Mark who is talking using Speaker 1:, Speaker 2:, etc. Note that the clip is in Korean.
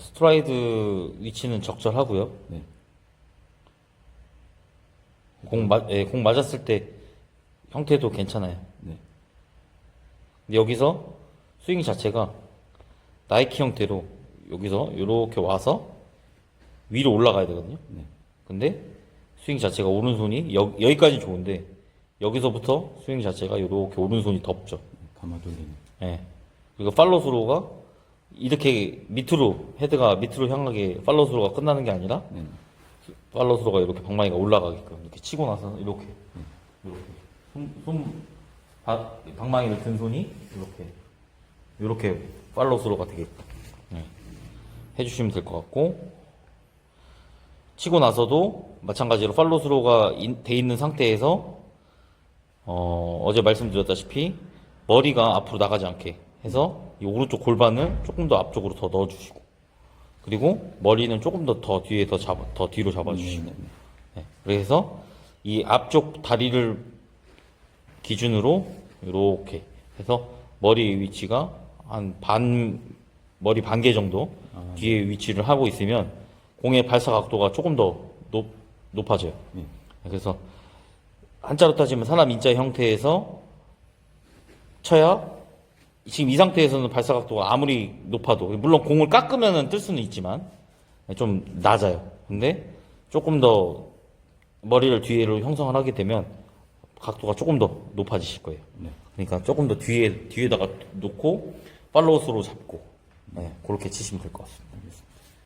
Speaker 1: 스트라이드 위치는 적절하고요.
Speaker 2: 네.
Speaker 1: 공, 맞, 예, 공 맞았을 때 형태도 괜찮아요.
Speaker 2: 네.
Speaker 1: 근데 여기서 스윙 자체가 나이키 형태로 여기서 이렇게 와서 위로 올라가야 되거든요.
Speaker 2: 네.
Speaker 1: 근데 스윙 자체가 오른손이 여, 여기까지 좋은데 여기서부터 스윙 자체가 이렇게 오른손이 덮죠.
Speaker 2: 감아 돌리는.
Speaker 1: 예. 그리고 팔로우 스로우가 이렇게 밑으로 헤드가 밑으로 향하게 팔로우 스로우가 끝나는 게 아니라
Speaker 2: 네.
Speaker 1: 팔로우 스로우가 이렇게 방망이가 올라가게끔 이렇게 치고 나서 이렇게 이렇게 손, 손 바- 방망이를 든 손이 이렇게 이렇게 팔로우 스로우가 되게끔 예. 해주시면 될 것 같고 치고 나서도 마찬가지로 인- 돼 있는 상태에서 어, 어제 말씀드렸다시피 머리가 앞으로 나가지 않게 해서 이 오른쪽 골반을 조금 더 앞쪽으로 더 넣어주시고 그리고 머리는 조금 더 더 뒤에 더 잡아 더 뒤로 잡아주시고
Speaker 2: 네, 네,
Speaker 1: 네, 그래서 이 앞쪽 다리를 기준으로 이렇게 해서 머리 위치가 한 반 머리 반 개 정도 뒤에 위치를 하고 있으면 공의 발사 각도가 조금 더 높, 높아져요.
Speaker 2: 네.
Speaker 1: 그래서 한자로 따지면 사람 인자 형태에서 쳐야 지금 이 상태에서는 발사 각도가 아무리 높아도 물론 공을 깎으면 뜰 수는 있지만 좀 낮아요. 근데 조금 더 머리를 뒤로 형성을 하게 되면 각도가 조금 더 높아지실 거예요.
Speaker 2: 네.
Speaker 1: 그러니까 조금 더 뒤에 뒤에다가 놓고 팔로우스로 잡고 네, 그렇게 치시면 될 것 같습니다.
Speaker 2: 알겠습니다.